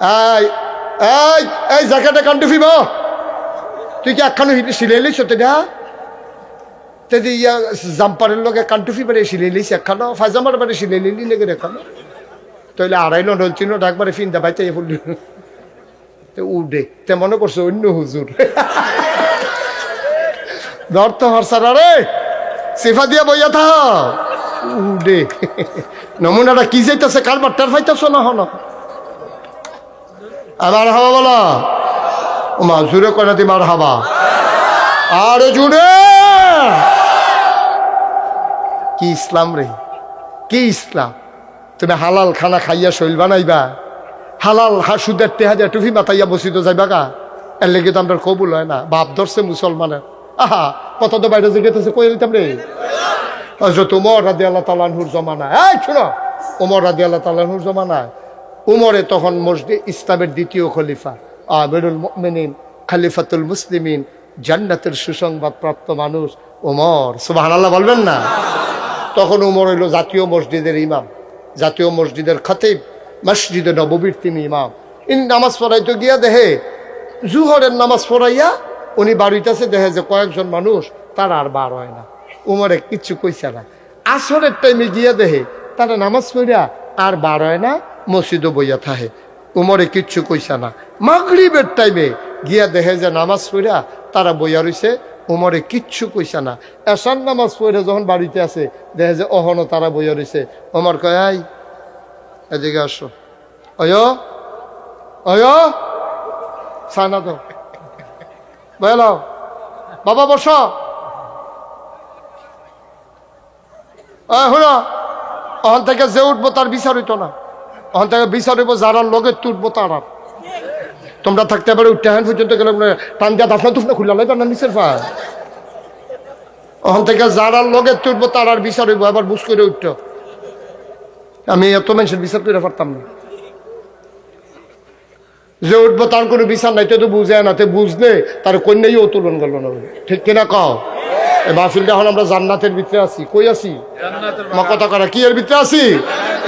এই এই এই জ্যাকেটে কান্টু ফিব তুই কি একখানো সিলাই লিস না তেদি ইয়া জাম্পারের লগে কান্টু ফি বারে সিলাই লিস একখানো ফাজামার বারে সিলাই লিলি লেগে দেখানো। তইলে আড়াই ন ডলচিন একবারে ফিন দা বাইতে ফুল। তো উডে, তে মনে করছে অন্য হুজুর। ধর তো হরসার রে, সিফা দিয়া বইয়া থাক উডে। নমুনাটা কি যাইতেছে, কার বাট্টার ফাইতেছ না হন? আমার হাবা বলা। মা জুড়ে করে দি মার হাবা আর জুড়ে কি ইসলাম রে? কি ইসলাম? তুমি হালাল খানা খাইয়া শৈল বানাইবা? হালাল হাসুদের টেহাজা টুফি মাথাইয়া বসিত যাইবা গা? এর লেগে তো আমরা কবুল হয় না। বাপ ধরছে মুসলমানের। আহা কত তো বাইরে জিজ্ঞেস কই দিতাম রে। হজরত উমর রাদি আল্লাহ তালানহুর জমানায়। এই শুনো উমর রাদি আল্লাহ তালানহুর জমানায়। উমরে তখন মসজিদ ইসলামের দ্বিতীয় খলিফা, আমিরুল মুমিনিন, খালিফাতুল মুসলিমিন, জান্নাতের সুসংবাদ প্রাপ্ত মানুষ উমর। সুবাহান আল্লাহ বলবেন না? তখন উমর হইল জাতীয় মসজিদের ইমাম, জাতীয় মসজিদের খতিব, মসজিদে নববীর তিনি ইমাম। ইন নামাজ পড়াইতে গিয়া দেহে, জুহরের নামাজ পড়াইয়া উনি বাড়িতেছে দেহে যে কয়েকজন মানুষ, তার আর বার হয় না। উমরে কিচ্ছু কইছে না। আসরের টাইমে গিয়া দেহে, তারা নামাজ পড়িয়া আর বার হয় না মসজিদও বইয়া থাহে উমরে কিচ্ছু কইছে না। মাগরিবের টাইমে গিয়া দেখে যে নামাজ পড়িয়া তারা বইয়া রইছে, উমরে কিচ্ছু কইছে না। এসান নামাজ পড়ে যখন বাড়িতে আছে, দেখে যে অহনো তারা বইয়া রইছে। ওমর কয় এদিকে আসো। অয় অয় সানা তো বলো বাবা, বস। হলো অহন থেকে যে উঠবো তার বিচার হইতো না। অহন থেকে যারা লগে তুটবো তার। তোমরা থাকতে পারে উঠতে হ্যান পর্যন্ত গেলে টান দিয়া দাফনা তুফনা খুললা লাইবা না নিচের পা থেকে যারা লগে তুটবো তার আর বিচার হইব আবার বুঝ করে উঠত। আমি এত মানুষের বিচার করে পারতাম না। যে উঠবো তার কোনো বিচার নাই তো বুঝে না তে বুঝলে তার কন্যাই উত্তোলন করল না। ঠিক কিনা কও? এই মাহফিলটা এখন আমরা জান্নাতের ভিতরে আছি। কই আছি? মা কথা করা কি এর ভিতরে আছি?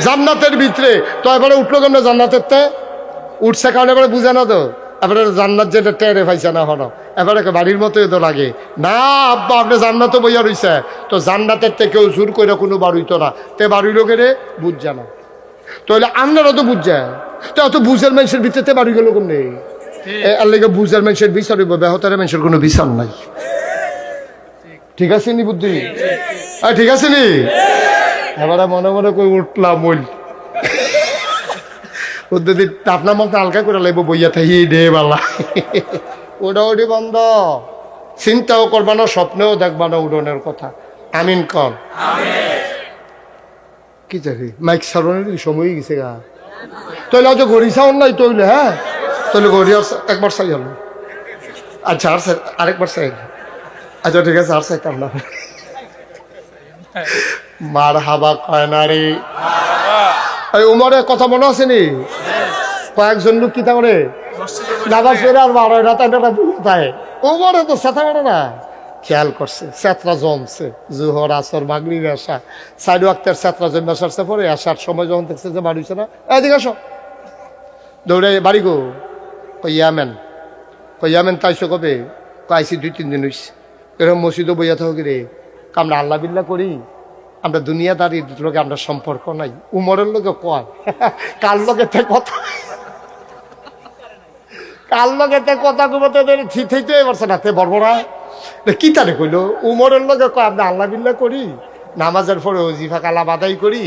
জান্নাতের ভিতরে। তো এবারে উঠল কেন জান্নাতের তে? উঠছে কারণ এবারে বুঝে না তো। এবারে জান্নাত যেটা টেরে পাইছে না হন এবারে বাড়ির মতোই তো লাগে। না আব্বা আপনি জান্নাতও বইয়া রইছে। তো জান্নাতের থেকে কেউ জোর করে কোনো বাড়িতো না। তে বাড়ির লোকেরে বুঝছে না। তাহলে আপনারা তো বুঝছে। তো অত বুঝের মানুষের ভিতরে বাড়ি গেল কোন নেই আর লেগে বুঝের মানুষের বিচার বেহতারের মানুষের কোনো বিচার নাই। ঠিক। আছে নি বুদ্ধি? ঠিক। আছে নি? এবারে মনে মনে করে উঠলাম ওই। পদ্ধতি আপনার মতো হালকা করে লাগবো বইয়া থাকি দে বালা। ওটি বন্ধ। চিন্তাও করবা না স্বপ্নেও দেখবা না উড়নের কথা। আমিন কন। কি জানি মাইক সারণের সময় গেছে গা। তৈলে হয়তো ঘড়ি সাউন্ড নাই তৈলে হ্যাঁ? তৈলে ঘড়ি আর একবার চাই হলো। আচ্ছা আর চাই আরেকবার চাই আচ্ছা ঠিক আছে আর চাইতাম না মার হাবা কয় না রে? এই উমরে কথা মনে আছে নি? কয়েকজন লোক কি করে নামাজ পড়ে আর বারো রাত তাই উমরে তো সেথা করে না। খেয়াল করছে, সেতরা জমছে, জুহর, আসর মাগরি আসা সাইড ওয়াক্তের সেতরা জমে আসার পরে আসার সময় যখন দেখছে যে বাড়ি হইছে না এদিকে আসো। দৌড়ে বাড়ি গো। কইয়ামেন কইয়ামেন তাইছো কবে? কইছি দুই, তিন দিন হইছে। এরকম মসজিদও বইয়া থাকি রে? আমরা আল্লাহ বিল্লা করি। আমরা দুনিয়াদারির লোকে আমরা সম্পর্ক নাই। উমরের লোকে কয়, কার লোকে তে কথা? কার লোকে কথা কবতে পারছে না, তে বর্বরা কি তারে কইলো? উমরের লোকে কয়, আমরা আল্লাহ বিল্লা করি, নামাজের পরে ওজিফা কালা বাদাই করি,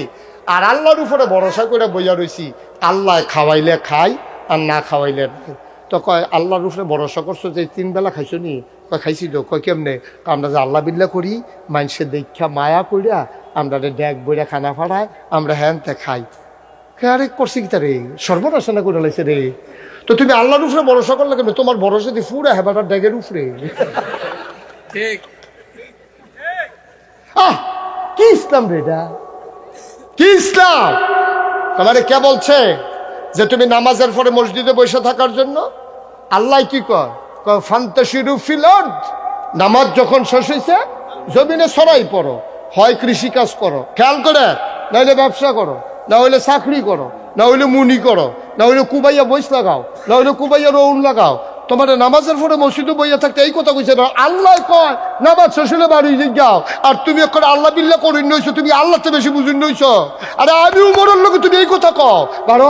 আর আল্লাহর উপরে ভরসা করে বইয়া রইছি, আল্লাহ খাওয়াইলে খাই, আর না খাওয়াইলে তো কয়, আল্লাহর উপরে ভরসা করছ যে তিন বেলা খাইছো নি? কয়, খাইছি তো, কয় কেমনে? আমরা যে আল্লাহ বিল্লা করি, মানুষের দীক্ষা, মায়া করিয়া আমরা ড্যাগ বইরা খানা ফাড়ায় আমরা হ্যান তে খাই আরে করছি কি তারে? সর্বনাশনা করে লাইছে রে। তো তুমি আল্লাহর উপরে ভরসা করলে কেন? তোমার ভরসা দিয়ে ফুরা হেবাটা ড্যাগের উপরে। ঠিক। আহ কি ইসলাম রে এটা? কি ইসলাম? তোমারে কে বলছে যে তুমি নামাজের পরে মসজিদে বসে থাকার জন্য? আল্লাহ কি কয়? ফান্তাসিরু ফিল নামাজ যখন শেষ হয়েছে জমিনে সরাই পড়ো। হয় কৃষি কাজ করো। খেয়াল করে? নাহলে ব্যবসা করো না হলে চাকরি করো না হইলে মুনি করো না হইলে কুবাইয়া বইস লাগাও না হইলে কুবাইয়া রৌন লাগাও। তোমার নামাজের পরে মসজিদে বইয়া থাকতে এই কথা কইছে না আল্লাহ কয় নামাজ শেষ হলে বাড়ি যাও। আর তুমি এখন আল্লাহ বিল্লা করে নইছো তুমি আল্লাহতে বেশি বুঝি নইছ। আরে আমি উমরের লোকে তুমি এই কথা কও। বারো।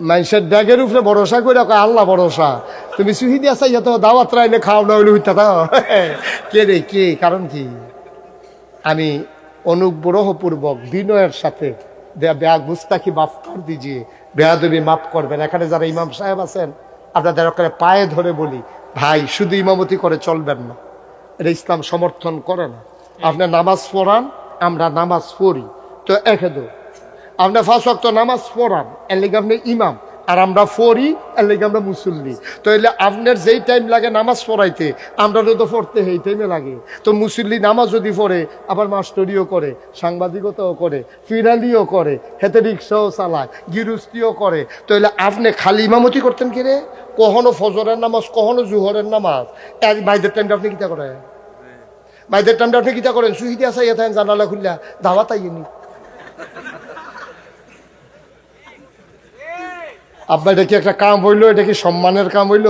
মানুষের ব্যাগের উপরে ভরসা করে আল্লাহ ভরসা। তুমি সুহি দিয়া চাইয়া তো দাওয়াত রাইলে খাও না হইলে হইতা দাও কে রে, কে? কারণ কি? আমি অনুগ্রহপূর্বক বিনয়ের সাথে দে- বেয়া গুস্তাকি মাফ কর দিজিয়ে বেয়াদবি মাফ করবেন। এখানে যারা ইমাম সাহেব আছেন, আপনাদের ওখানে পায়ে ধরে বলি, ভাই, শুধু ইমামতি করে চলবেন না। এটা ইসলাম সমর্থন করে না। আপনি নামাজ পড়ান, আমরা নামাজ পড়ি। তো একেদো আপনি ফার্স্ট ওয়াক্ত নামাজ পড়ান, এর লেগে আপনি ইমাম। আর আমরা পড়ি এর লেগে আমরা মুসল্লি। তো এলে আপনার যেই টাইম লাগে নামাজ পড়াইতে, আমরা তো পড়তে সেই টাইমে লাগে। তো মুসল্লি নামাজ যদি পড়ে, আবার মাস্টরিও করে, সাংবাদিকতাও করে, ফিরালিও করে হেতে রিক্সাও চালায় গিরুস্তিও করে। তো এলে আপনি খালি ইমামতি করতেন কি রে? কখনো ফজরের নামাজ, কখনো জুহরের নামাজ। এক বাইদের টাইমটা আপনি কিতা করেন? বাইদের টাইমটা আপনি কিতা করেন? সুহিদি আসা ইয়ে থাকেন জানালা খুললা দাওয়াত আইনি আব্বা এটা কি একটা কাম হইল? এটা কি সম্মানের কাম হইল?